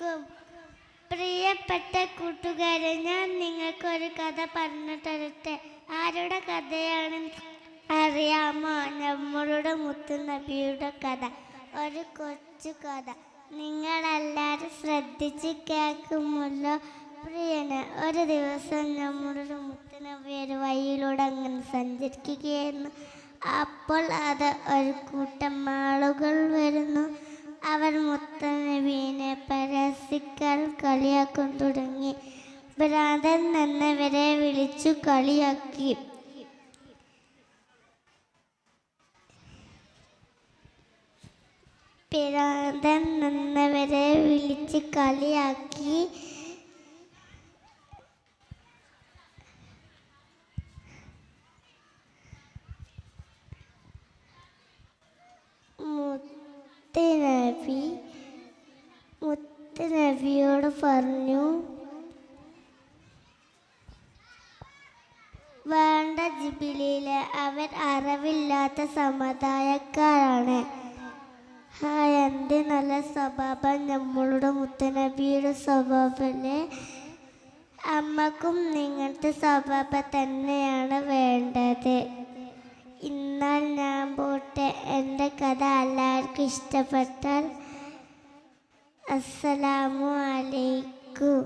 അലൈക്കും പ്രിയപ്പെട്ട കൂട്ടുകാരെ ഞാൻ നിങ്ങൾക്കൊരു കഥ പറഞ്ഞു തരട്ടെ? ആരുടെ കഥയാണ്? അറിയാമോ? നമ്മളുടെ മുത്തു നബിയുടെ കഥ. ഒരു കൊച്ചു കഥ. നിങ്ങളെല്ലാവരും ശ്രദ്ധിച്ച് കേൾക്കുമല്ലോ പ്രിയന്. ഒരു ദിവസം നമ്മളുടെ മുത്തു നബി ഒരു വഴിയിലൂടെ അങ്ങനെ സഞ്ചരിക്കുകയായിരുന്നു. അപ്പോൾ അത് ഒരു കൂട്ടം ആളുകൾ വരുന്നു. പരസിക്കാൻ കളിയാക്കാൻ തുടങ്ങി. ഭ്രാന്തൻ എന്നവരെ വിളിച്ചു കളിയാക്കി. ഭ്രാന്തൻ എന്നവരെ വിളിച്ച് കളിയാക്കി മുത്തനബി മുത്തനബിയോട് പറഞ്ഞു വേണ്ട ജിബിലിയിലെ അവൻ അറിവില്ലാത്ത സമുദായക്കാരാണ്. എന്റെ നല്ല സ്വഭാവം നമ്മളുടെ മുത്തനബിയുടെ സ്വഭാവമല്ലേ? അമ്മക്കും നിങ്ങളുടെ സ്വഭാവം തന്നെയാണ് വേണ്ടത്. എന്നാൽ ഞാൻ പോട്ടെ എന്റെ കഥ എല്ലാവർക്കും ഇഷ്ടപ്പെട്ടാൽ আসসালামু আলাইকুম।